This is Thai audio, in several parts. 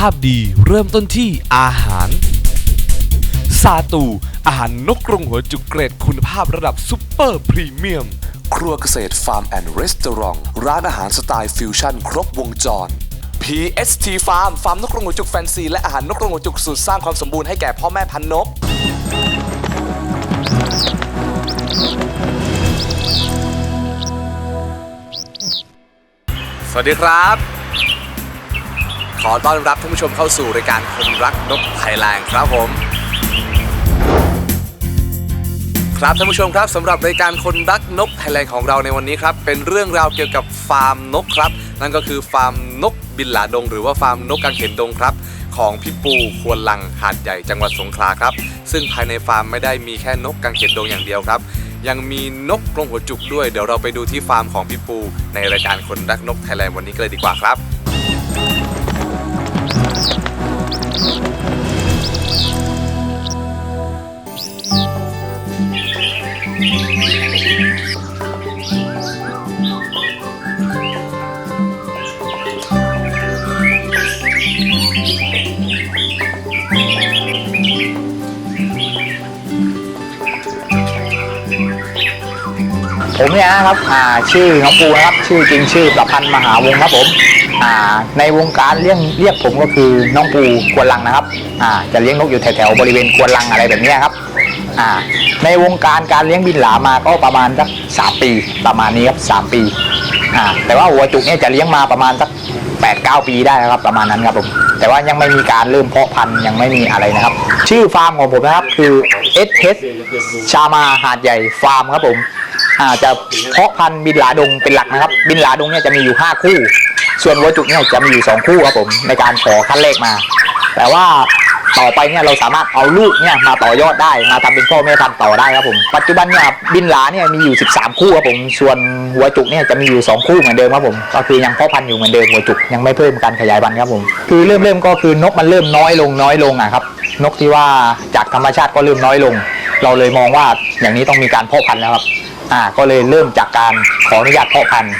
าน่าสุขภาพดีเริ่มต้นที่อาหาร ซาตู อาหารนกกรงหัวจุกเกรดคุณภาพระดับซุปเปอร์พรีเมียม ครัวเกษตรฟาร์มแอนด์รีสตอรองร้านอาหารสไตล์ฟิวชั่นครบวงจร PST Farm ฟาร์มนกกรงหัวจุกแฟนซี และอาหารนกกรงหัวจุกสูตรสร้างความสมบูรณ์ให้แก่พ่อแม่พันนก สวัสดีครับ ขอต้อนรับท่านผู้ชมเข้าสู่รายการคนรักนกไทยแลนด์ครับผม ครับท่านผู้ชมครับสำหรับรายการคนรักนกไทยแลนด์ของเราในวันนี้ครับ เป็นเรื่องราวเกี่ยวกับฟาร์มนกครับ นั่นก็คือฟาร์มนกบินหลาดง หรือว่าฟาร์มนกกังเขนดงครับ ของพี่ปูควรลังหาดใหญ่จังหวัดสงขลาครับ ซึ่งภายในฟาร์มไม่ได้มีแค่นกกังเขนดงอย่างเดียวครับยังมีนกกรงหัวจุกด้วย เดี๋ยวเราไปดูที่ฟาร์มของพี่ปู ในรายการคนรักนกไทยแลนด์วันนี้กันเลยดีกว่าครับ นะครับอ่าชื่อน้องปูนะครับ ชื่อจริงชื่อประพันธ์มหาวงครับผมอ่าในวงการเรียกเรียกผมก็คือน้องปูควนลังนะครับอ่าจะเลี้ยงนกอยู่แถวๆบริเวณควนลังอะไรแบบนี้ครับอ่าในวงการการเลี้ยงบินหลามาก็ประมาณสักสามปีประมาณนี้ครับสามปีอ่าแต่ว่าหัวจุกเนี่ยจะเลี้ยงมาประมาณสักแปดเก้าปีได้ครับประมาณนั้นครับผมแต่ว่ายังไม่มีการเริ่มเพาะพันธุ์ยังไม่มีอะไรนะครับ ชื่อฟาร์มของผมนะครับคือ S H ชามาหาดใหญ่ฟาร์มครับผม อ่าจะเพาะพันธุ์บินหลาดงเป็นหลักนะครับ บินหลาดงเนี่ยจะมีอยู่ 5 คู่ ส่วนวัวจุกเนี่ยจะมีอยู่ 2 คู่ครับผมในการขอคัดเลขมา แต่ว่าต่อไปเนี่ยเราสามารถเอาลูกเนี่ยมาต่อยอดได้มาทำเป็นพ่อแม่พันธุ์ต่อได้ครับผมปัจจุบันเนี่ยบินหลาเนี่ยมีอยู่ 13 คู่ครับผมส่วนหัวจุกเนี่ยจะมีอยู่ 2 คู่เหมือนเดิมครับผมก็คือยังเพาะพันธุ์อยู่เหมือนเดิมหัวจุกยังไม่เพิ่มการขยายพันธุ์ครับผมคือเริ่มเริ่มก็คือนกมันเริ่มน้อยลงน้อยลงอะครับนกที่ว่าจากธรรมชาติก็เริ่มน้อยลง เราเลยมองว่าอย่างนี้ต้องมีการเพาะพันธุ์แล้วครับ อ่าก็เลยเริ่มจากการขออนุญาตเพาะพันธุ์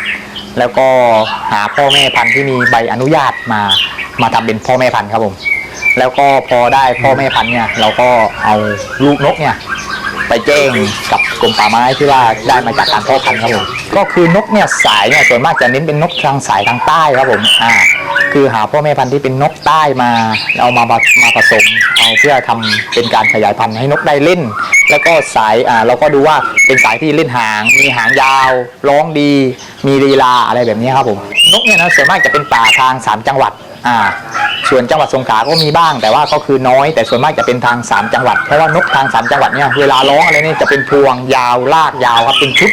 แล้วก็หาพ่อแม่พันธุ์ที่มีใบอนุญาตมามาทำเป็นพ่อแม่พันธุ์ครับผม แล้วก็พอได้พ่อแม่พันธุ์เนี่ยเราก็เอาลูกนกเนี่ยไปแจ้งกับกรมป่าไม้ที่ว่าได้มาจากการเพาะพันธุ์ครับผมก็คือนกเนี่ยสายเนี่ยส่วนมากจะเน้นเป็นนกทางสายทางใต้ครับผมอ่าคือหาพ่อแม่พันธุ์ที่เป็นนกใต้มาเอามามาผสม เอาเพื่อทำเป็นการขยายพันธุ์ให้นกได้เล่น แล้วก็สายอ่าเราก็ดูว่าเป็นสายที่เล่นหาง มีหางยาว ร้องดี มีลีลาอะไรแบบนี้ครับผม นกเนี่ยนะส่วนมากจะเป็นป่าทางสามจังหวัดอ่าส่วนจังหวัดสงขลาก็มีบ้าง แต่ว่าก็คือน้อย แต่ส่วนมากจะเป็นทางสามจังหวัด เพราะว่านกทางสามจังหวัดเนี่ยเวลาร้องอะไรเนี่ยจะเป็นพวงยาวลากยาวครับเป็นชุด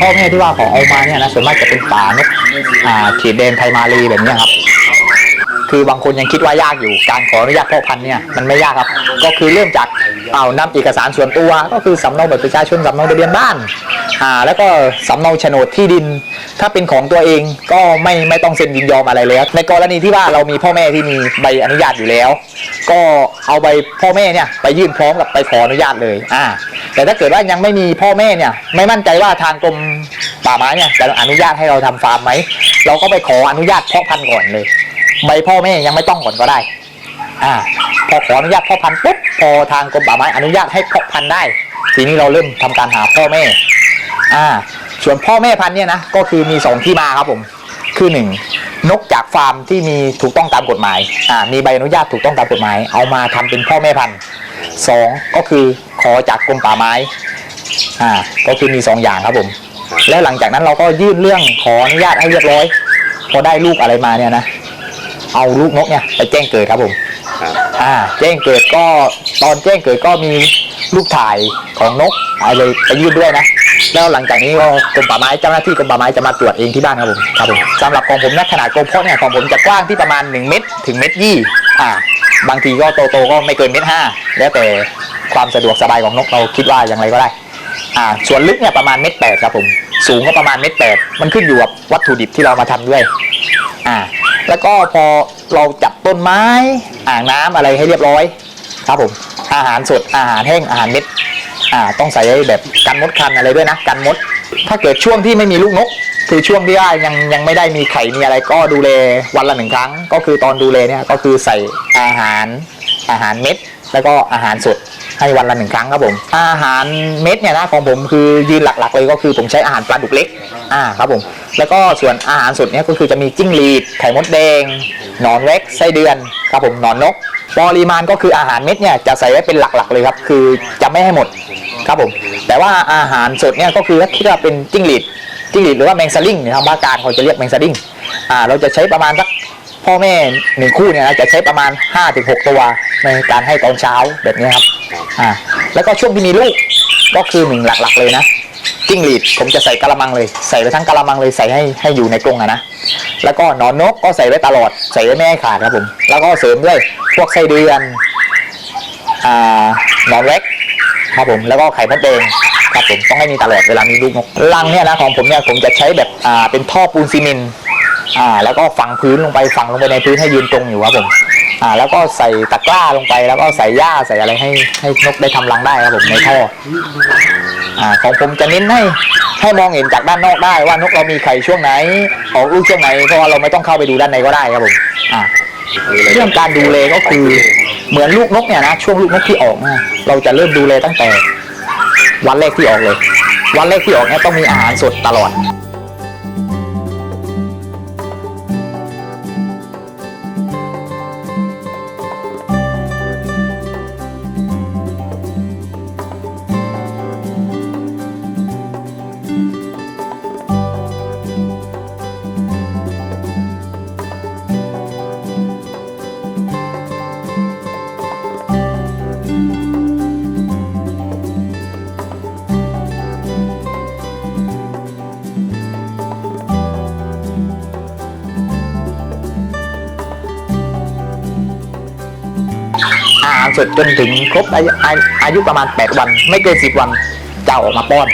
พ่อแม่ที่ว่าขอเอามาเนี่ยนะส่วนมากจะเป็นป่านกอ่าเขตแดนไทยมาลีแบบนี้ครับ คือบางคนยังคิดว่ายากอยู่ การขออนุญาตพ่อพันธุ์เนี่ยมันไม่ยากครับ ก็คือเริ่มจาก เอานำเอกสารส่วนตัว ก็คือสำเนาบัตรประชาชนสำเนาทะเบียนบ้านอ่าแล้วก็สำเนาโฉนดที่ดิน ถ้าเป็นของตัวเองก็ไม่ไม่ต้องเซ็นยินยอมอะไรเลยในกรณีที่ว่าเรามีพ่อแม่ที่มีใบอนุญาตอยู่แล้ว ก็เอาใบพ่อแม่เนี่ยไปยื่นพร้อมกับไปขออนุญาตเลยอ่าแต่ถ้าเกิดว่ายังไม่มีพ่อแม่เนี่ยไม่มั่นใจว่าทางกรมป่าไม้เนี่ยจะอนุญาตให้เราทำฟาร์มไหมเราก็ไปขออนุญาตเพาะพันธุ์ก่อนเลย ใบพ่อแม่ยังไม่ต้องก่อนก็ได้ อ่าพอขออนุญาตพ่อพันธุ์ปุ๊บพอทางกรมป่าไม้อนุญาตให้พาะพันธุ์ได้ ทีนี้เราเริ่มทำการหาพ่อแม่ อ่า ส่วนพ่อแม่พันธุ์เนี่ยนะก็คือมีสองที่มาครับผมคือหนึ่งนกจากฟาร์มที่มีถูกต้องตามกฎหมาย อ่า มีใบอนุญาตถูกต้องตามกฎหมาย เอามาทำเป็นพ่อแม่พันธุ์สองก็คือขอจากกรมป่าไม้ อ่า ก็คือมีสองอย่างครับผม แล้วหลังจากนั้นเราก็ยื่นเรื่องขออนุญาตให้เรียบร้อย พอได้ลูกอะไรมาเนี่ยนะ เอาลูกนกเนี่ยไปแจ้งเกิดครับผมอ่าแจ้งเกิดก็ตอนแจ้งเกิดก็มีลูกถ่ายของนกอะไรไปยื่นด้วยนะ แล้วหลังจากนี้ก็กรมป่าไม้เจ้าหน้าที่กรมป่าไม้จะมาตรวจเองที่บ้านครับผมครับผมสำหรับของผมนะขนาดกรงเพาะเนี่ยของผมจะกว้างที่ประมาณ 1 เมตรถึงเมตรยี่อ่า บางทีก็โตๆก็ไม่เกินเมตรห้าแล้วแต่ความสะดวกสบายของนกเราคิดว่าอย่างไรก็ได้ อ่า ส่วนลึกเนี่ยประมาณเมตรแปดครับผม สูงก็ประมาณเมตรแปดมันขึ้นอยู่กับวัตถุดิบที่เรามาทำด้วย อ่า แล้วก็พอเราจับต้นไม้อ่างน้ำอะไรให้เรียบร้อย ครับผมอาหารสดอาหารแห้งอาหารเม็ดอ่าต้องใส่แบบกันมดคันอะไรด้วยนะกันมด ถ้าเกิดช่วงที่ไม่มีลูกนก คือช่วงที่ว่ายังยังไม่ได้มีไข่มีอะไรก็ดูแลวันละหนึ่งครั้ง ก็คือตอนดูแลเนี่ยก็คือใส่อาหารอาหารเม็ด แล้วก็อาหารสด ให้วันละหนึ่งครั้งครับผม อาหารเม็ดเนี่ยนะของผมคือยืนหลักๆ เลยก็คือผมใช้อาหารปลาดุกเล็ก อ่าครับผม แล้วก็ส่วนอาหารสดเนี่ยก็คือจะมีจิ้งหรีดไข่มดแดงหนอนเล็กไส้เดือนครับผมหนอนนกปริมาณก็คืออาหารเม็ดเนี่ยจะใส่ไว้เป็นหลักๆเลยครับ คือจะไม่ให้หมดครับผม แต่ว่าอาหารสดเนี่ยก็คือถ้าคิดว่าเป็นจิ้งหรีดจิ้งหรีดหรือว่าแมงสลิงในทางภาคกลางเขาจะเรียกแมงสลิงอ่าเราจะใช้ประมาณสัก พ่อแม่หนึ่งคู่เนี่ยนะจะใช้ประมาณ 5-6 ตัวในการให้ตอนเช้าแบบนี้ครับอ่าแล้วก็ช่วงที่มีลูกก็คือหนึ่งหลักๆเลยนะจิ้งหรีดผมจะใส่กระมังเลยใส่ไปทั้งกระมังเลยใส่ให้ให้อยู่ในกรงอะนะแล้วก็หนอนนกก็ใส่ไว้ตลอดใส่ไว้ไม่ให้ขาดครับผมแล้วก็เสริมด้วยพวกไส้เดือนอ่าหนอนเล็กครับผมแล้วก็ไข่มดแดงครับผมต้องให้มีตลอดเวลามีลูกนกรังเนี่ยนะของผมเนี่ยผมจะใช้แบบอ่าเป็นท่อปูนซีเมนต์ อ่าแล้วก็ฝังพื้นลงไปฝังลงไปในพื้นให้ยืนตรงอยู่ครับผมอ่าแล้วก็ใส่ตะกร้าลงไป แล้วก็ใส่หญ้าใส่อะไรให้ให้นกได้ทำรังได้ครับผมในท่ออ่าของผมจะเน้นให้ให้มองเห็นจากด้านนอกได้ว่านกเรามีไข่ช่วงไหนออกลูกช่วงไหนเพราะว่าเราไม่ต้องเข้าไปดูด้านในก็ได้ครับผมอ่าเรื่องการดูแลก็คือเหมือนลูกนกเนี่ยนะช่วงลูกนกที่ออกเนี่ยเราจะเริ่มดูแลตั้งแต่ วันแรกที่ออกเลย วันแรกที่ออกเนี่ยต้องมีอาหารสดตลอด สดจนถึงครบอายุอาอายุประมาณ 8 วัน ไม่เกิน 10 วันจะออกมาป้อน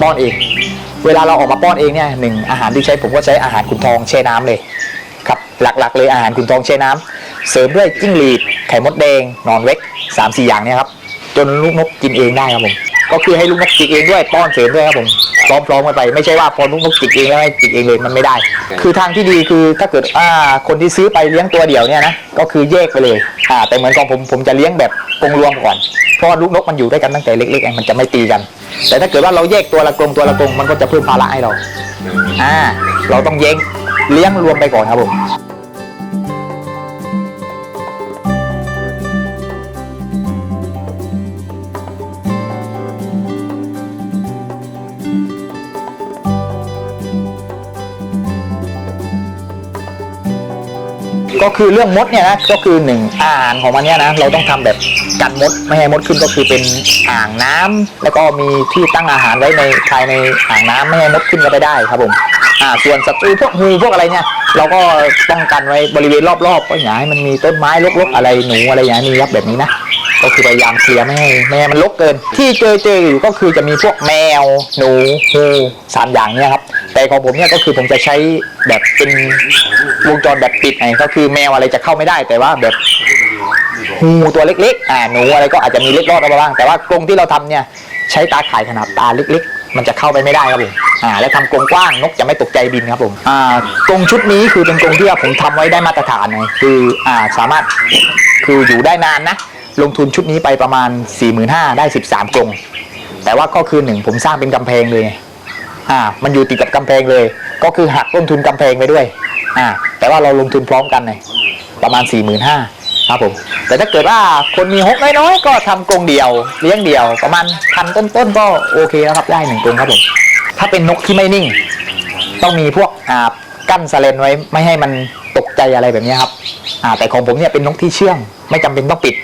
ป้อนเอง เวลาเราออกมาป้อนเองเนี่ยหนึ่งอาหารที่ใช้ผมก็ใช้อาหารขุนทองแช่น้ำเลยครับหลักๆ เลยอาหารขุนทองแช่น้ำเสริมด้วยจิ้งหรีดไข่มดแดงนอนเว็กสามสี่อย่างเนี่ยครับจนลูกนกกินเองได้ครับผม ก็คือให้ลูกนกจิกเองด้วยป้อนเสริมด้วยครับผมพร้อมๆกันไป ไม่ใช่ว่าพอลูกนกจิกเองแล้วให้จิกเองเลยมันไม่ได้ คือทางที่ดีคือถ้าเกิดอ่าคนที่ซื้อไปเลี้ยงตัวเดียวเนี่ยนะก็คือแยกไปเลยอ่าแต่เหมือนของผมผมจะเลี้ยงแบบกรงรวมก่อนเพราะลูกนกมันอยู่ด้วยกันตั้งแต่เล็กๆเองมันจะไม่ตีกัน แต่ถ้าเกิดว่าเราแยกตัวละกรงตัวละกรงมันก็จะเพิ่มภาระให้เราอ่าเราต้องแยกเลี้ยงรวมไปก่อนครับผม ก็คือเรื่องมดเนี่ยนะก็คือหนึ่งอาหารของมันเนี่ยนะเราต้องทำแบบกันมดไม่ให้มดขึ้นก็คือเป็นอ่างน้ำแล้วก็มีที่ตั้งอาหารไว้ในภายในอ่างน้ำไม่ให้มดขึ้นก็ไปได้ครับผมอ่าส่วนศัตรูพวกงูพวกอะไรเนี่ยเราก็ป้องกันไว้บริเวณรอบๆก็อย่าให้มันมีต้นไม้รกๆอะไรหนูอะไรอย่างนี้ครับแบบนี้นะก็คือพยายามเคลียร์ไม่ให้ไม่ให้มันรกเกิน ที่เจอเจออยู่ก็คือจะมีพวกแมว หนูงูสามอย่างเนี่ยครับ แต่ของผมเนี่ยก็คือผมจะใช้แบบเป็นวงจรแบบปิดไงก็คือแมวอะไรจะเข้าไม่ได้ แต่ว่าแบบงูตัวเล็กๆอ่าหนูอะไรก็อาจจะมีเล็กรอดออกมาบ้างแต่ว่ากรงที่เราทำเนี่ยใช้ตาข่ายขนาดตาเล็ก ๆ มันจะเข้าไปไม่ได้ครับผมอ่าและทำกรงกว้างนกจะไม่ตกใจบินครับผมอ่ากรงชุดนี้คือเป็นกรงที่ผมทำไว้ได้มาตรฐานไงคืออ่าสามารถคืออยู่ได้นานนะลงทุนชุดนี้ไปประมาณ 4 5 0 0 0ได้ 13กรงแต่ว่าก็คือหนึ่งผมสร้างเป็นกำแพงเลย อ่ามันอยู่ติดกับกำแพงเลย ก็คือหักต้นทุนกำแพงไปด้วยอ่าแต่ว่าเราลงทุนพร้อมกันไงประมาณ 4 5 0 0 0ครับผมแต่ถ้าเกิดว่าคนมีฮกน้อยๆก็ทำกรงเดียว เลี้ยงเดียว ประมาณพันต้นๆก็โอเคแล้วครับได้หนึ่งกรงครับผมถ้าเป็นนกที่ไม่นิ่ง ต้องมีพวกอ่ากั้นสเลนไว้ไม่ให้มันตกใจอะไรแบบนี้ครับอ่าแต่ของผมเนี่ยเป็นนกที่เชื่อง ไม่จำเป็นต้องปิด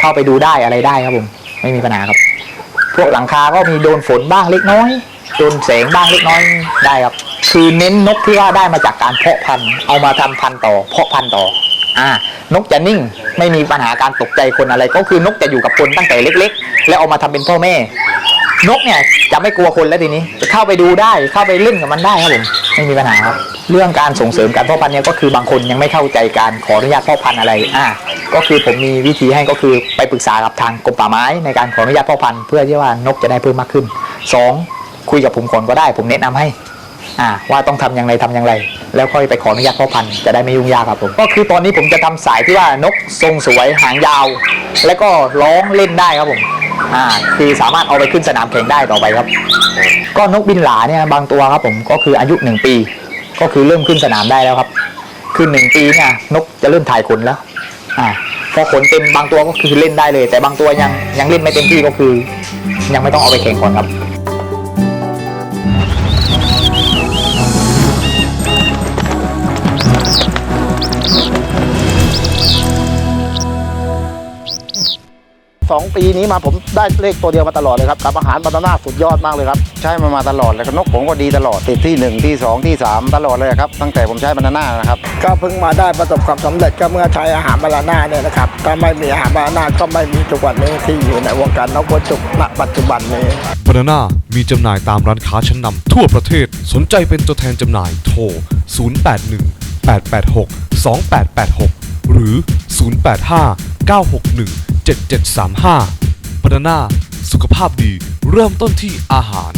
เข้าไปดูได้อะไรได้ครับผม ไม่มีปัญหาครับ พวกหลังคาก็มีโดนฝนบ้างเล็กน้อย โดนแสงบ้างเล็กน้อยได้ครับ คือเน้นนกที่ว่าได้มาจากการเพาะพันธุ์เอามาทำพันธุ์ต่อ เพาะพันธุ์ต่อ อ่านกจะนิ่งไม่มีปัญหาการตกใจคนอะไร ก็คือนกจะอยู่กับคนตั้งแต่เล็ก ๆ แล้วเอามาทำเป็นพ่อแม่ นกเนี่ยจะไม่กลัวคนแล้วทีนี้จะเข้าไปดูได้เข้าไปเล่นกับมันได้ครับผมไม่มีปัญหาครับเรื่องการส่งเสริมการเพาะพันธุ์เนี่ยก็คือบางคนยังไม่เข้าใจการขออนุญาตเพาะพันธุ์อะไร อ่า ก็คือผมมีวิธีให้ก็คือไปปรึกษากับทางกรมป่าไม้ในการขออนุญาตเพาะพันธุ์เพื่อที่ว่านกจะได้เพิ่มมากขึ้นสอง คุยกับผมก่อนก็ได้ ผมแนะนำให้อ่าว่าต้องทำอย่างไรทำอย่างไร แล้วค่อยไปขออนุญาตพ่อพันธุ์จะได้ไม่ยุ่งยากครับผมก็คือตอนนี้ผมจะทำสายที่ว่านกทรงสวยหางยาว แล้วก็ร้องเล่นได้ครับผมอ่าคือสามารถเอาไปขึ้นสนามแข่งได้ต่อไปครับ ก็นกบินหลาเนี่ยบางตัวครับผมก็คืออายุหนึ่งปี ก็คือเริ่มขึ้นสนามได้แล้วครับ คือหนึ่งปีเนี่ยนกจะเริ่มถ่ายขนแล้วอ่าพอขนเต็มบางตัวก็คือเล่นได้เลย แต่บางตัวยังยังเล่นไม่เต็มที่ก็คือ ยังไม่ต้องเอาไปแข่งก่อนครับ สองปีนี้มาผมได้เลขตัวเดียวมาตลอดเลยครับกับอาหารบานาน่าสุดยอดมากเลยครับใช้มามาตลอดเลยครับนกผมก็ดีตลอดติดที่ 1 ที่ 2 ที่ 3 ตลอดเลยครับตั้งแต่ผมใช้บานาน่านะครับก็เพิ่งมาได้ประสบความสำเร็จก็เมื่อใช้อาหารบานาน่าเนี่ยนะครับถ้าไม่มีอาหารบานาน่าก็ไม่มีทุกวันนี้ที่อยู่ในวงการนกหัวจุกณปัจจุบันนี้บานาน่ามีจำหน่ายตามร้านค้าชั้นนำทั่วประเทศสนใจเป็นตัวแทนจำหน่ายโทร 081 886 2886 หรือ 085 961 7735บานานาสุขภาพดีเริ่มต้นที่อาหาร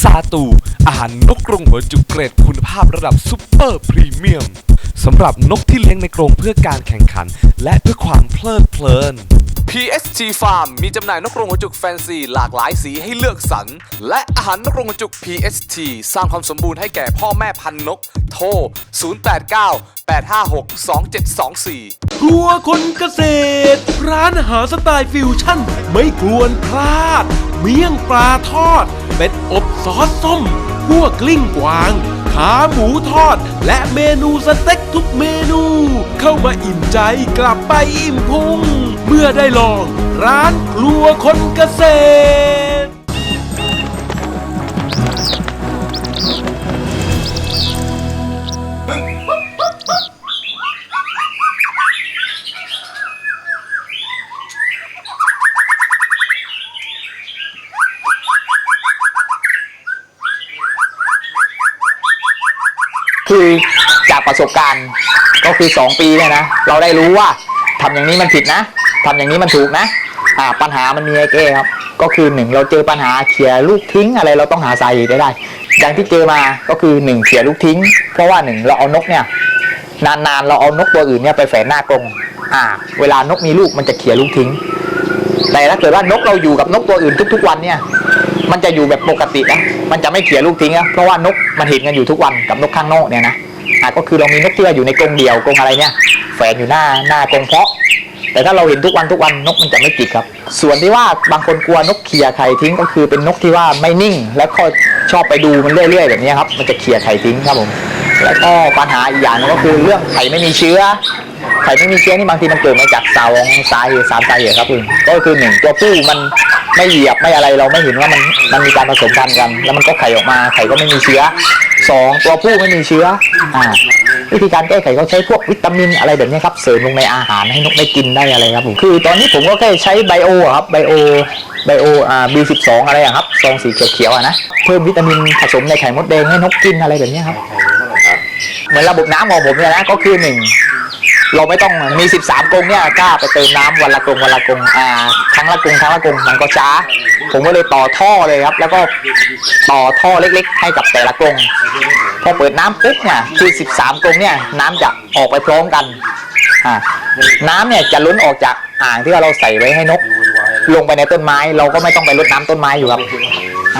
ซาตู อาหารนกกรงหัวจุกเกรดคุณภาพระดับซุปเปอร์พรีเมียมสำหรับนกที่เลี้ยงในกรงเพื่อการแข่งขัน และเพื่อความเพลิดเพลิน PST Farm มีจำหน่ายนกกรงหัวจุกแฟนซีหลากหลายสีให้เลือกสรร และอาหารนกกรงหัวจุก PST สร้างความสมบูรณ์ให้แก่พ่อแม่พันนก โทร 089 856 2724ครัวคนเกษตร ร้านอาหารสไตล์ฟิวชั่น ไม่ควรพลาด เมี่ยงปลาทอด เป็ดอบซอสส้ม ขั่วกลิ้งกวาง ขาหมูทอด และเมนูสเต็กทุกเมนู เข้ามาอิ่มใจกลับไปอิ่มพุง เมื่อได้ลอง ร้านครัวคนเกษตร คือจากประสบการณ์ก็คือ 2 ปีเนี่ยนะเราได้รู้ว่าทำอย่างนี้มันผิดนะทำอย่างนี้มันถูกนะอ่าปัญหามันมีไอ้แก้ครับก็คือหนึ่งเราเจอปัญหาเขี่ยลูกทิ้งอะไรเราต้องหาสาเหตุได้ อย่างที่เจอมาก็คือหนึ่งเขี่ยลูกทิ้ง เพราะว่าหนึ่งเราเอานกเนี่ยนานๆเราเอานกตัวอื่นเนี่ยไปแฝงหน้ากรงอ่า เวลานกมีลูกมันจะเขี่ยลูกทิ้ง แต่ถ้าเกิดว่านกเราอยู่กับนกตัวอื่นทุกๆวันเนี่ย มันจะอยู่แบบปกตินะ มันจะไม่เขี่ยลูกทิ้งนะเพราะว่านก มันเห็นกันอยู่ทุกวันกับนกข้างนอกเนี่ยนะอะก็คือเรามีนกที่ว่าอยู่ในกรงเดี่ยวกรงอะไรเนี่ยแฝงอยู่หน้าหน้ากรงเพาะ แต่ถ้าเราเห็นทุกวันทุกวันนกมันจะไม่ติดครับ ส่วนที่ว่าบางคนกลัวนกเขี่ยไข่ทิ้งก็คือเป็นนกที่ว่าไม่นิ่ง แล้วก็ชอบไปดูมันเรื่อยๆแบบนี้ครับมันจะเขี่ยไข่ทิ้งครับผมแล้วก็ปัญหาอีกอย่างหนึงก็คือเรื่องไข่ไม่มีเชื้อ ไข่ไม่มีเชื้อนี่บางทีมันเกิดมาจากสาวงสาเหตุสามสาเหตุครับคุณก็คือหนึ่งตัวผู้มันไม่เหยียบไม่อะไรเราไม่เห็นว่ามันมันมีการผสมพันธุ์กัน แล้วมันก็ไข่ออกมาไข่ก็ไม่มีเชื้อสองตัวผู้ไม่มีเชื้ออ่าวิธีการแก้ไขก็ใช้พวกวิตามินอะไรแบบนี้ครับเสริมลงในอาหารให้นกได้กินได้อะไรครับผมคือตอนนี้ผมก็แค่ใช้ไบโอครับไบโอไบโออ่า B12 อะไรอะครับซองสีเขียวๆอะนะเพิ่มวิตามินผสมในไข่มดแดงให้นกกินอะไรแบบนี้ครับเหมือนระบบน้ำของผมเนี่ยนะก็คือหนึ่ง เราไม่ต้องมี 13กรงเนี่ยกล้าไปเติมน้ำวันละกรงวันละกรงอ่าครั้งละกรงครั้งละกรงมันก็ช้า ผมก็เลยต่อท่อเลยครับ แล้วก็ต่อท่อเล็กๆ ให้กับแต่ละกรงพอเปิดน้ำปุ๊บเนี่ยคือ 13กรงเนี่ยน้ำจะออกไปพร้อมกันอ่าน้ำเนี่ยจะล้นออกจากอ่างที่เราใส่ไว้ให้นก ลงไปในต้นไม้ เราก็ไม่ต้องไปรดน้ำต้นไม้อยู่ครับ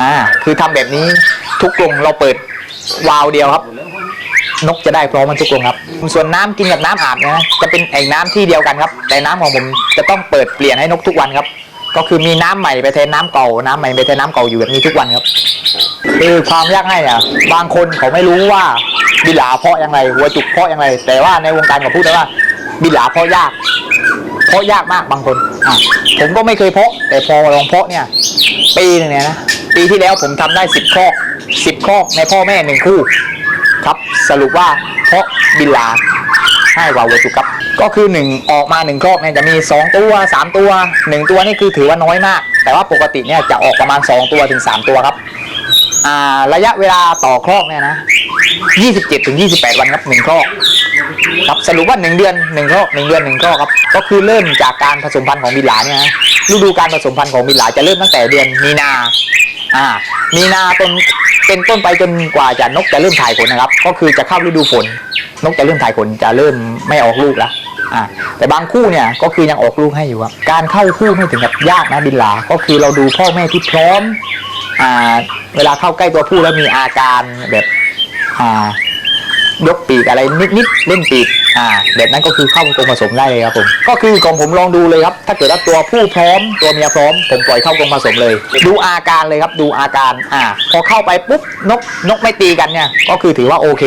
อ่าคือทำแบบนี้ทุกกรงเราเปิดวาล์วเดียวครับ นกจะได้พร้อมมันทุกกรงครับ ส่วนน้ำกินกับน้ำอาบเนะจะเป็นแอ่งน้ำที่เดียวกันครับ แต่น้ำของผมจะต้องเปิดเปลี่ยนให้นกทุกวันครับ ก็คือมีน้ำใหม่ไปแทนน้ำเก่า น้ำใหม่ไปแทนน้ำเก่าอยู่แบบนี้ทุกวันครับคือความยากง่ายเนี่ยบางคนเขาไม่รู้ว่าบิลาเพาะยังไงหัวจุกเพาะยังไงแต่ว่าในวงการเขาพูดเลยว่าบิลาเพาะยาก เพาะยากมากบางคนอะผมก็ไม่เคยเพาะ แต่พอลองเพาะเนี่ยปีหนึงเนี่ยนะปีที่แล้วผมทำได้สิบคอกสิบคอกในพ่อแม่หนึ่งคู่ ครับสรุปว่าเพราะบิลลาง่ายกว่าวัวจุกครับ ก็คือ 1 ออกมา1ครอกเนี่ยจะมี 2 ตัว 3 ตัว 1 ตัวนี่คือถือว่าน้อยมาก แต่ว่าปกติเนี่ยจะออกประมาณ 2 ตัวถึง 3 ตัวครับระยะเวลาต่อครอกเนี่ยนะ 27ถึง28 วันครับ1ครอกครับสรุปว่า 1 เดือน1ครอก1เดือน1ครอกครับ ก็คือเริ่มจากการผสมพันธุ์ของบิลลาเนี่ยนะฤดูการผสมพันธุ์ของบิลลาจะเริ่มตั้งแต่เดือนมีนา อ่า มีนาต้น เป็นต้นไปจนกว่าจะนกจะเริ่มถ่ายขนนะครับ ก็คือจะเข้าฤดูฝน นกจะเริ่มถ่ายขนจะเริ่มไม่ออกลูกแล้วอ่าแต่บางคู่เนี่ยก็คือยังออกลูกให้อยู่ครับการเข้าคู่ไม่ถึงกับยากนะบินหลา ก็คือเราดูพ่อแม่ที่พร้อมอ่าเวลาเข้าใกล้ตัวผู้แล้วมีอาการแบบอ่า ยกปีกอะไรนิดๆเล่นปีกอ่าแบบนั้นก็คือเข้ากรงผสมได้เลยครับผมก็คือของผมลองดูเลยครับ ถ้าเกิดว่าตัวผู้พร้อมตัวเมียพร้อมผมปล่อยเข้ากรงผสมเลย ดูอาการเลยครับดูอาการอ่าพอเข้าไปปุ๊บนกนกไม่ตีกันเนี่ยก็คือถือว่าโอเค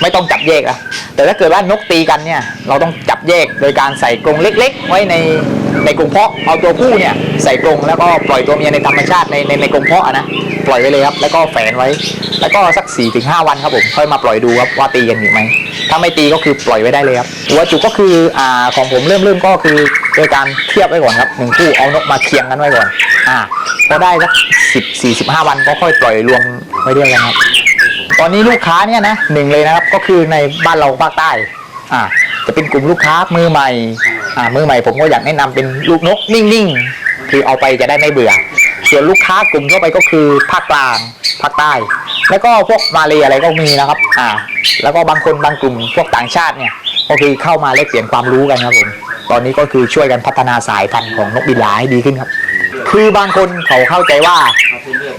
ไม่ต้องจับแยกอะแต่ถ้าเกิดว่านกตีกันเนี่ยเราต้องจับแยกโดยการใส่กรงเล็ก ๆ ไว้ใน ในกรงเพาะเอาตัวผู้เนี่ยใส่กรงแล้วก็ปล่อยตัวเมียในธรรมชาติในในในกรงเพาะนะปล่อยไว้เลยครับ แล้วก็แฝนไว้ แล้วก็สัก4ี่ถึงห้าวันครับผมค่อยมาปล่อยดูครับว่าตีกันอยู่ไหมถ้าไม่ตีก็คือปล่อยไว้ได้เลยครับหัวจุกก็คืออ่าของผมเริ่มเริ่มก็คือโดยการเทียบไว้ก่อนครับหนึ่งคู่เอานกมาเคียงกันไว้ก่อนอ่าพอได้สักสิบสี่สิบห้าวันก็ค่อยปล่อยรวมไว้ด้วยกันครับ ตอนนี้ลูกค้าเนี่ยนะหนึ่งเลยนะครับก็คือในบ้านเราภาคใต้อ่า จะเป็นกลุ่มลูกค้ามือใหม่อ่ามือใหม่ผมก็อยากแนะนำเป็นลูกนกนิ่งๆคือเอาไปจะได้ไม่เบื่อ ส่วนลูกค้ากลุ่มทั่วไปก็คือภาคกลางภาคใต้ แล้วก็พวกมาเลยอะไรก็มีนะครับอ่าแล้วก็บางคนบางกลุ่มพวกต่างชาติเนี่ยก็คือเข้ามาแลกเปลี่ยนความรู้กันครับผมตอนนี้ก็คือช่วยกันพัฒนาสายพันธุ์ของนกบินหลาให้ดีขึ้นครับ คือบางคนเขาเข้าใจว่า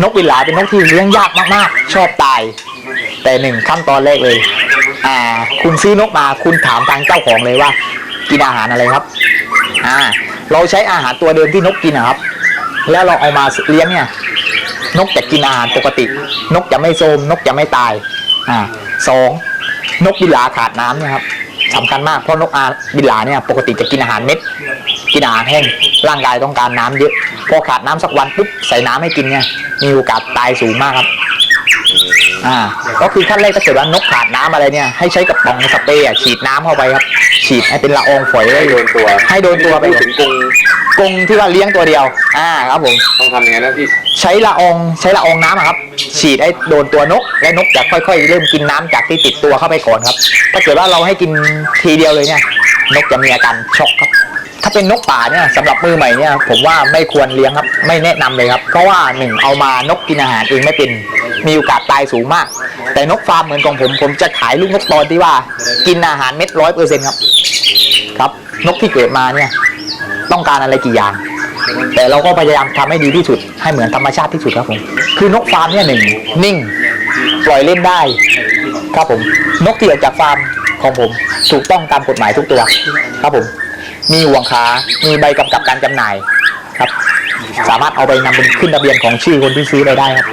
นกบินหลาเป็นนกที่เลี้ยงยากมากๆ ชอบตาย แต่หนึ่งขั้นตอนแรกเลย อ่า คุณซื้อนกมาคุณถามทางเจ้าของเลยว่า กินอาหารอะไรครับ อ่า เราใช้อาหารตัวเดิมที่นกกินนะครับ แล้วเราเอามาเลี้ยงเนี่ย นกจะกินอาหารปกติ นกจะไม่โทมนกจะไม่ตาย อ่าสองนกบินหลาขาดน้ำนี่ยครับสำคัญมากเพราะนกอาบินหลาเนี่ยปกติจะกินอาหารเม็ด กินอาหารแห้งร่างกายต้องการน้ำเยอะ พอขาดน้ำสักวันปุ๊บใส่น้ำให้กินเนี่ยมีโอกาสตายสูงมากครับ อ่า ก็คือขั้นแรกถ้าเกิดว่านกขาดน้ำอะไรเนี่ย ให้ใช้กับป๋องสเปรย์อะฉีดน้ำเข้าไปครับ ฉีดให้เป็นละอองฝอยให้โดนตัวให้โดนตัวไปถึงกรงกรงที่ว่าเลี้ยงตัวเดียว อ่าครับผม ต้องทำยังไงนะพี่ใช้ละอองใช้ละอองน้ำอะครับ ฉีดให้โดนตัวนก และนกจะค่อยๆ เริ่มกินน้ำจากที่ติดตัวเข้าไปก่อนครับ ถ้าเกิดว่าเราให้กินทีเดียวเลยเนี่ย นกจะมีอาการช็อกครับ ถ้าเป็นนกป่าเนี่ยสำหรับมือใหม่เนี่ย ผมว่าไม่ควรเลี้ยงครับ ไม่แนะนำเลยครับ เพราะว่าหนึ่งเอามานกกินอาหารเองไม่เป็น มีโอกาสตายสูงมาก แต่นกฟาร์มเหมือนของผม ผมจะขายลูกนกตอนที่ว่า กินอาหารเม็ดร้อยเปอร์เซ็นต์ครับ ครับ นกที่เกิดมาเนี่ย ต้องการอะไรกี่อย่าง แต่เราก็พยายามทำให้ดีที่สุด ให้เหมือนธรรมชาติที่สุดครับผม คือนกฟาร์มเนี่ยหนึ่งนิ่ง ปล่อยเล่นได้ ครับผม นกที่ออกจากฟาร์มของผมถูกต้องตามกฎหมายทุกตัว ครับผม มีห่วงขามีใบกำกับการจำหน่ายครับ สามารถเอาไปนำเป็นขึ้นทะเบียนของชื่อคนที่ซื้อไปได้ครับ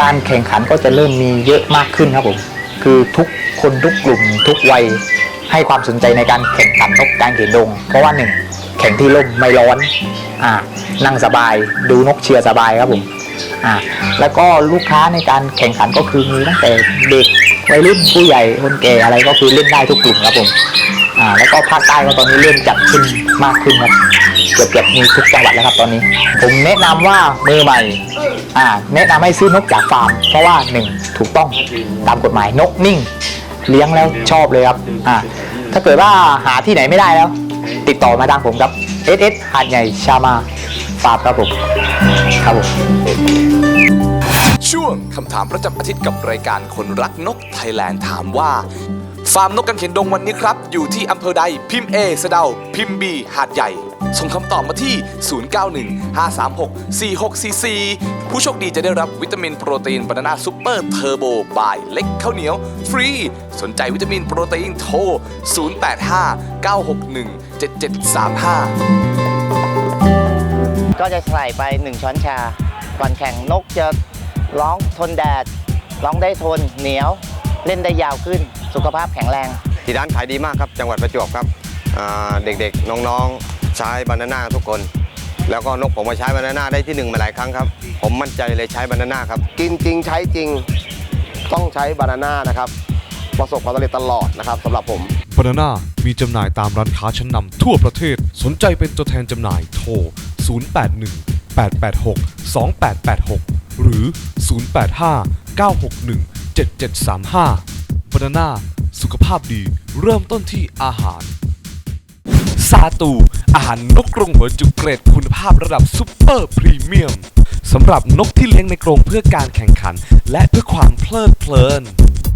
การแข่งขันก็จะเริ่มมีเยอะมากขึ้นครับผมคือทุกคนทุกกลุ่มทุกวัยให้ความสนใจในการแข่งขันนกกางเขนดง เพราะว่าหนึ่งแข่งที่ร่มไม่ร้อนอ่านั่งสบายดูนกเชียร์สบายครับผมอ่าแล้วก็ลูกค้าในการแข่งขันก็คือมีตั้งแต่เด็กวัยรุ่นผู้ใหญ่คนแก่อะไรก็คือเล่นได้ทุกกลุ่มครับผม อ่าแล้วก็ภาคใต้ก็ตอนนี้เริ่มจัดขึ้นมากขึ้นครับเกือบเกือบมีทุกจังหวัดแล้วครับตอนนี้ ผมแนะนำว่ามือใหม่อ่าแนะนำให้ซื้อนกจากฟาร์ม เพราะว่าหนึ่งถูกต้องตามกฎหมายนกนิ่ง เลี้ยงแล้วชอบเลยครับอ่าถ้าเกิดว่าหาที่ไหนไม่ได้แล้ว ติดต่อมาทางผมครับ S S หาดใหญ่ชามาฟาร์มครับผมครับผมช่วงคำถามประจำอาทิตย์กับรายการคนรักนกไทยแลนด์ถามว่า ฟาร์มนกกังเขนดงวันนี้ครับ อยู่ที่อำเภอใดพิมพ์ A สะเดา พิมพ์ B หาดใหญ่ ส่งคำตอบมาที่ 0915364644 ผู้โชคดีจะได้รับวิตามินโปรตีนบานาน่าซูเปอร์เทอร์โบบายเล็กข้าวเหนียว ฟรี สนใจวิตามินโปรตีนโทร 0859617735 ก็จะใส่ไป 1 ช้อนชา ก่อนแข่งนกจะร้องทนแดด ร้องได้ทนเหนียว เล่นได้ยาวขึ้น สุขภาพแข็งแรง ที่ร้านขายดีมากครับ จังหวัดประจวบครับอ่าเด็กๆ น้องๆ ใช้บานาน่าทุกคน แล้วก็นกผมมาใช้บานาน่าได้ที่หนึ่งมาหลายครั้งครับ ผมมั่นใจเลยใช้บานาน่าครับ กินจริงใช้จริงต้องใช้บานาน่านะครับ ประสบความสำเร็จตลอดนะครับสำหรับผมบานาน่ามีจำหน่ายตามร้านค้าชั้นนำทั่วประเทศ สนใจเป็นตัวแทนจำหน่ายโทร 081 886 2886 หรือ 085 961 7735 บานาน่าสุขภาพดี เริ่มต้นที่อาหาร ซาตู อาหารนกกรงหัวจุกเกรดคุณภาพระดับซุปเปอร์พรีเมียมสำหรับนกที่เลี้ยงในกรงเพื่อการแข่งขัน และเพื่อความเพลิดเพลิน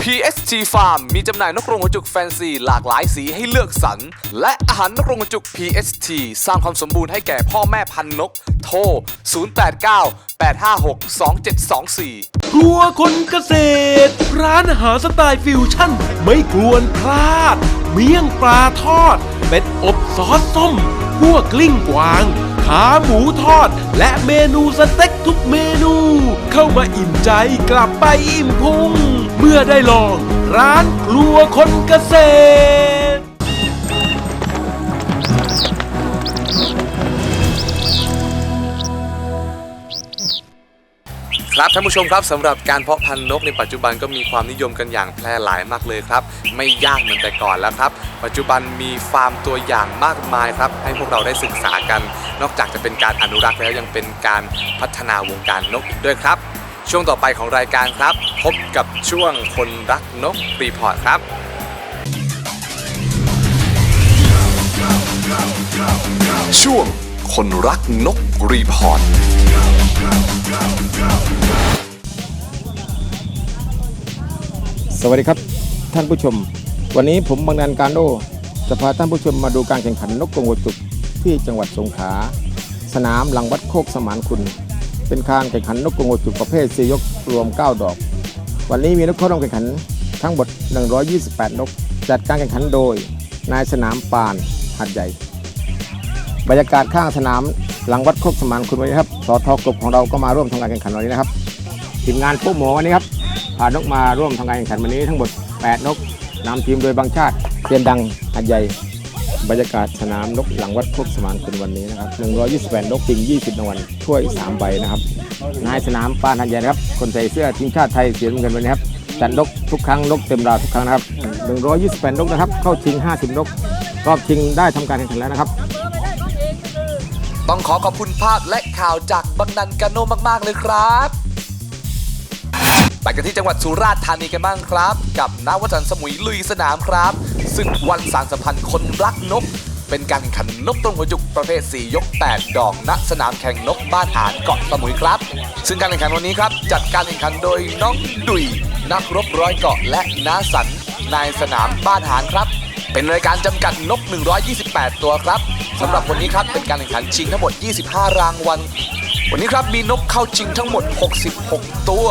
PST Farm มีจำหน่ายนกกรงหัวจุกแฟนซี หลากหลายสีให้เลือกสรร และอาหารนกกรงหัวจุก PST สร้างความสมบูรณ์ให้แก่พ่อแม่พันนก โทร 089 856 2724ครัวคนเกษตร ร้านอาหารสไตล์ฟิวชั่น ไม่กลวนพลาด เมี่ยงปลาทอด เป็ดอบซอสส้มคั่วกลิ้งกวางขาหมูทอด และเมนูสเต็กทุกเมนู เข้ามาอิ่มใจกลับไปอิ่มพุง เมื่อได้ลองร้านครัวคนเกษตร ครับท่านผู้ชมครับสำหรับการเพาะพันธุ์นกในปัจจุบันก็มีความนิยมกันอย่างแพร่หลายมากเลยครับ ไม่ยากเหมือนแต่ก่อนแล้วครับ ปัจจุบันมีฟาร์มตัวอย่างมากมายครับ ให้พวกเราได้ศึกษากัน นอกจากจะเป็นการอนุรักษ์แล้วยังเป็นการพัฒนาวงการนกอีกด้วยครับ ช่วงต่อไปของรายการครับ พบกับช่วงคนรักนกรีพอร์ตครับช่วงคนรักนกรีพอร์ต สวัสดีครับท่านผู้ชม วันนี้ผมบางนันการโดจะพาท่านผู้ชมมาดูการแข่งขันนกกรงหัวจุกที่จังหวัดสงขลาสนามหลังวัดโคกสมานคุณ เป็นการแข่งขันนกกรงจุกประเภทสียกรวม 9 ดอก วันนี้มีนกเข้าร่วมแข่งขันทั้งหมด 128 นก จัดการแข่งขันโดย นายสนามปานหัดใหญ่ บรรยากาศข้างสนามหลังวัดโคกสมานคุณวันนี้ครับสอทอกลุ่มของเราก็มาร่วมทำการแข่งขันวันนี้นะครับทีมงานปุ๊บหมอวันนี้ครับพานกมาร่วมทำการแข่งขันวันนี้ทั้งหมด 8 นกนำทีมโดยบางชาติเซียนดังหัดใหญ่ บรรยากาศสนามนกหลังวัดโคกสมานคุณวันนี้นะครับ128นกจริง 20รางวัลถ้วย3ใบนะครับ นายสนามปานหัดใหญ่นครับ คนใส่เสื้อทีมชาติไทยเสียเงินวันนี้ครับจัดนกทุกครั้งนกเต็มราวทุกครั้งนะครับ128นกนะครับ เข้าชิง 50นกรอบชิงได้ทำการแข่งขันแล้วนะครับ ต้องขอขอบคุณภาพและข่าวจากบังนันกาโนมาก ๆ เลยครับ ไปกันที่จังหวัดสุราษฎร์ธานีกันบ้างครับ กับนวัจันทร์สมุยลุยสนามครับศึกวันสารสัมพันธ์คนรักนก เป็นการแข่งขันนกตรงหัวจุกประเภท 4 ยก 8 ดอกณสนามแข่งนกบ้านหานเกาะสมุยครับ ซึ่งการแข่งขันวันนี้ครับ จัดการแข่งขันโดยน้องดุยนักรบร้อยเกาะและน้าสันนายสนามบ้านหานครับ เป็นรายการจำกัดนก 128 ตัวครับสำหรับวันนี้ครับเป็นการแข่งขันชิงทั้งหมด 25 รางวัลวันนี้ครับมีนกเข้าชิงทั้งหมด 66 ตัว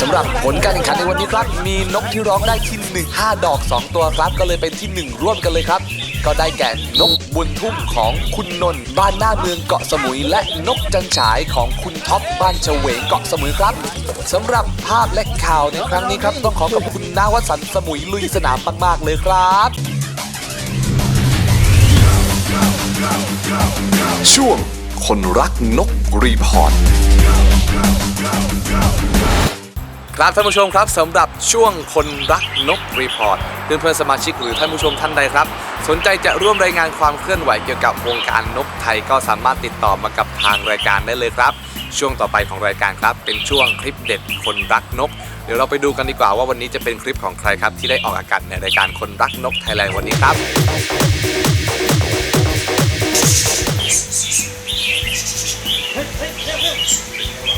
สำหรับผลการแข่งขันในวันนี้ครับ มีนกที่ร้องได้ที่1 5ดอก 2 ตัวครับ ก็เลยเป็นที่ 1 ร่วมกันเลยครับ ก็ได้แก่นกบุญทุ่มของคุณนนท์บ้านหน้าเมืองเกาะสมุย และนกจันฉายของคุณท็อปบ้านเฉวงเกาะสมุยครับสำหรับภาพและข่าวในครั้งนี้ครับ ต้องขอขอบคุณนาวสันสมุยลุยสนามมากๆเลยครับ ช่วงคนรักนกรีพอร์ต ครับท่านผู้ชมครับสำหรับช่วงคนรักนกรีพอร์ตเพื่อนเพื่อนสมาชิกหรือท่านผู้ชมท่านใดครับ สนใจจะร่วมรายงานความเคลื่อนไหวเกี่ยวกับวงการนกไทยก็สามารถติดต่อมากับทางรายการได้เลยครับ ช่วงต่อไปของรายการครับเป็นช่วงคลิปเด็ดคนรักนก เดี๋ยวเราไปดูกันดีกว่าว่าวันนี้จะเป็นคลิปของใครครับ ที่ได้ออกอากาศในรายการคนรักนกไทยแลนด์วันนี้ครับค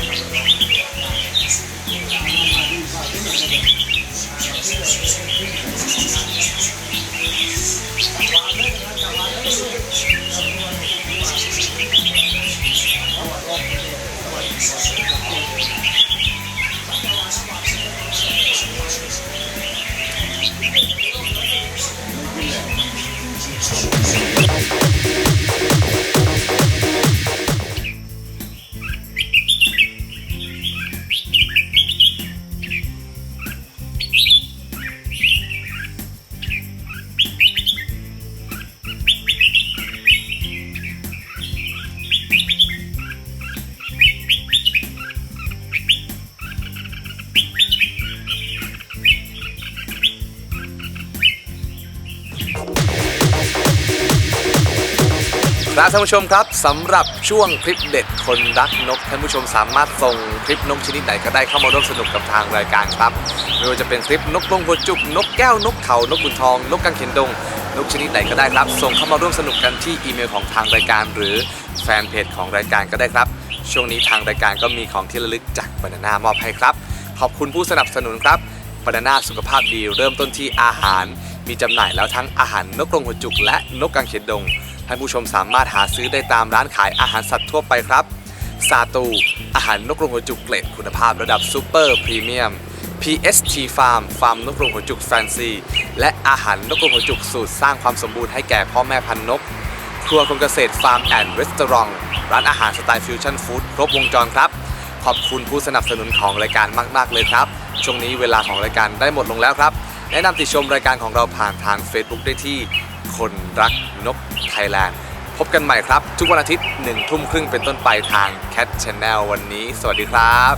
ท่านผู้ชมครับสำหรับช่วงคลิปเด็ดคนรักนกท่านผู้ชมสามารถส่งคลิปนกชนิดไหนก็ได้เข้ามาร่วมสนุกกับทางรายการครับไม่ว่าจะเป็นคลิปนกกรงหัวจุกนกแก้วนกเขานกขุนทอง นกกังเขนดง นกชนิดไหนก็ได้ครับส่งเข้ามาร่วมสนุกกันที่อีเมลของทางรายการ หรือแฟนเพจของรายการก็ได้ครับ ช่วงนี้ทางรายการก็มีของที่ระลึกจากบานาน่ามอบให้ครับ ขอบคุณผู้สนับสนุนครับบานาน่าสุขภาพดีเริ่มต้นที่อาหาร มีจำหน่ายแล้วทั้งอาหารนกกรงหัวจุกและนกกังเขนดง ท่านผู้ชมสามารถหาซื้อได้ตามร้านขายอาหารสัตว์ทั่วไปครับซาตู อาหารนกกรงหัวจุกเกรดคุณภาพระดับซูเปอร์พรีเมียม PST Farm ฟาร์มนกกรงหัวจุกแฟนซี และอาหารนกกรงหัวจุกสูตรสร้างความสมบูรณ์ให้แก่พ่อแม่พันนก ครัวคนเกษตรฟาร์มแอนด์รีสตอรองร้านอาหารสไตล์ฟิวชั่นฟู้ดครบวงจรครับ ขอบคุณผู้สนับสนุนของรายการมาก ๆ เลยครับ ช่วงนี้เวลาของรายการได้หมดลงแล้วครับ แนะนำติดชมรายการของเราผ่านทาง Facebook ได้ที่ คนรักนกไทยแลนด์พบกันใหม่ครับ ทุกวันอาทิตย์หนึ่งทุ่มครึ่งเป็นต้นไปทาง Cat Channel วันนี้ สวัสดีครับ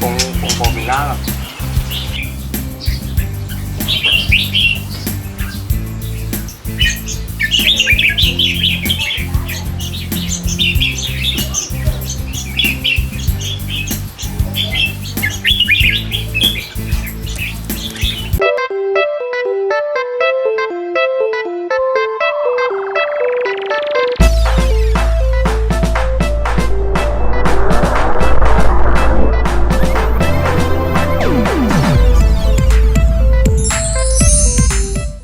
คงคงคงมีหน้า